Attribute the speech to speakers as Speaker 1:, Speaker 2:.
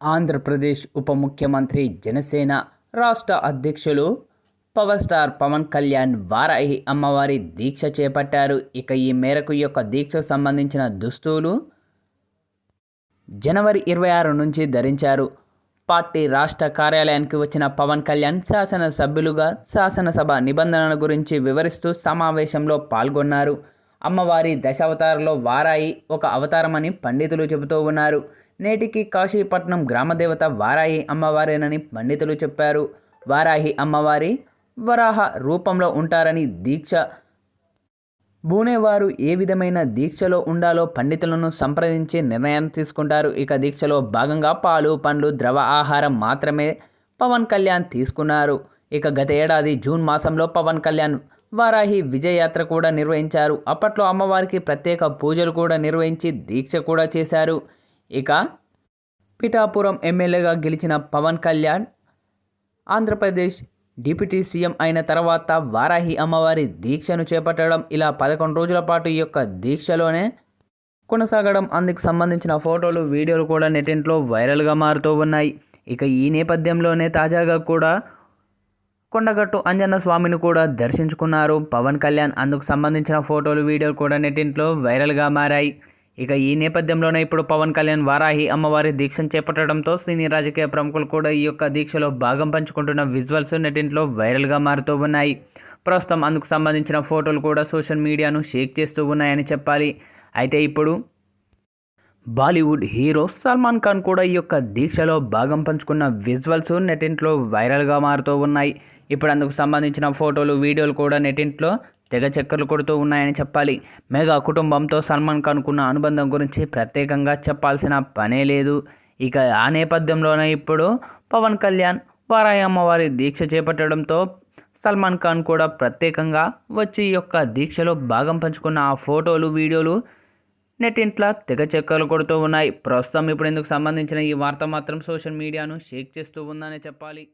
Speaker 1: ఆంధ్రప్రదేశ్ ఉప ముఖ్యమంత్రి జనసేన రాష్ట్ర అధ్యక్షులు పవర్ స్టార్ పవన్ కళ్యాణ్ వారాహి అమ్మవారి దీక్ష చేపట్టారు. ఇక ఈ మేరకు ఈ యొక్క దీక్షకు సంబంధించిన దుస్తులు జనవరి ఇరవై ఆరు నుంచి ధరించారు. పార్టీ రాష్ట్ర కార్యాలయానికి వచ్చిన పవన్ కళ్యాణ్ శాసనసభ్యులుగా శాసనసభ నిబంధనల గురించి వివరిస్తూ సమావేశంలో పాల్గొన్నారు. అమ్మవారి దశావతారంలో వారాయి ఒక అవతారమని పండితులు చెబుతూ ఉన్నారు. నేటికి కాశీపట్నం గ్రామదేవత వారాహి అమ్మవారేనని పండితులు చెప్పారు. వారాహి అమ్మవారి వరాహ రూపంలో ఉంటారని దీక్ష. బూనేవారు ఏ విధమైన దీక్షలో ఉండాలో పండితులను సంప్రదించి నిర్ణయం తీసుకుంటారు. ఇక దీక్షలో భాగంగా పాలు పండ్లు ద్రవ ఆహారం మాత్రమే పవన్ కళ్యాణ్ తీసుకున్నారు. ఇక గత ఏడాది జూన్ మాసంలో పవన్ కళ్యాణ్ వారాహి విజయయాత్ర కూడా నిర్వహించారు. అప్పట్లో అమ్మవారికి ప్రత్యేక పూజలు కూడా నిర్వహించి దీక్ష కూడా చేశారు. ఇక పిఠాపురం ఎమ్మెల్యేగా గెలిచిన పవన్ కళ్యాణ్ ఆంధ్రప్రదేశ్ డిప్యూటీ సీఎం అయిన తర్వాత వారాహి అమ్మవారి దీక్షను చేపట్టడం ఇలా పదకొండు రోజుల పాటు ఈ యొక్క దీక్షలోనే కొనసాగడం. అందుకు సంబంధించిన ఫోటోలు వీడియోలు కూడా నెటింట్లో వైరల్గా మారుతూ ఉన్నాయి. ఇక ఈ నేపథ్యంలోనే తాజాగా కూడా కొండగట్టు అంజన్న స్వామిని కూడా దర్శించుకున్నారు. పవన్ కళ్యాణ్ అందుకు సంబంధించిన ఫోటోలు వీడియోలు కూడా నెటింట్లో వైరల్గా మారాయి. ఇక ఈ నేపథ్యంలోనే ఇప్పుడు పవన్ కళ్యాణ్ వారాహి అమ్మవారి దీక్షను చేపట్టడంతో సినీ రాజకీయ ప్రముఖులు కూడా ఈ యొక్క దీక్షలో భాగం పంచుకుంటున్న విజువల్స్ నెటింట్లో వైరల్గా మారుతూ ఉన్నాయి. ప్రస్తుతం అందుకు సంబంధించిన ఫోటోలు కూడా సోషల్ మీడియాను షేక్ చేస్తూ ఉన్నాయని చెప్పాలి. అయితే ఇప్పుడు బాలీవుడ్ హీరో సల్మాన్ ఖాన్ కూడా ఈ యొక్క దీక్షలో భాగం పంచుకున్న విజువల్స్ నెటింట్లో వైరల్గా మారుతూ ఉన్నాయి. ఇప్పుడు అందుకు సంబంధించిన ఫోటోలు వీడియోలు కూడా నెటింట్లో తెగ చక్కర్లు కొడుతూ ఉన్నాయని చెప్పాలి. మెగా కుటుంబంతో సల్మాన్ ఖాన్కున్న అనుబంధం గురించి ప్రత్యేకంగా చెప్పాల్సిన పనే లేదు. ఇక ఆ నేపథ్యంలోనే ఇప్పుడు పవన్ కళ్యాణ్ వారాయి అమ్మవారి దీక్ష చేపట్టడంతో సల్మాన్ ఖాన్ కూడా ప్రత్యేకంగా వచ్చి ఈ యొక్క దీక్షలో భాగం పంచుకున్న ఆ ఫోటోలు వీడియోలు నెట్టింట్లా తెగ చెక్కలు కొడుతూ ఉన్నాయి. ప్రస్తుతం ఇప్పుడు ఇందుకు సంబంధించిన ఈ వార్త మాత్రం సోషల్ మీడియాను షేక్ చేస్తూ ఉందనే చెప్పాలి.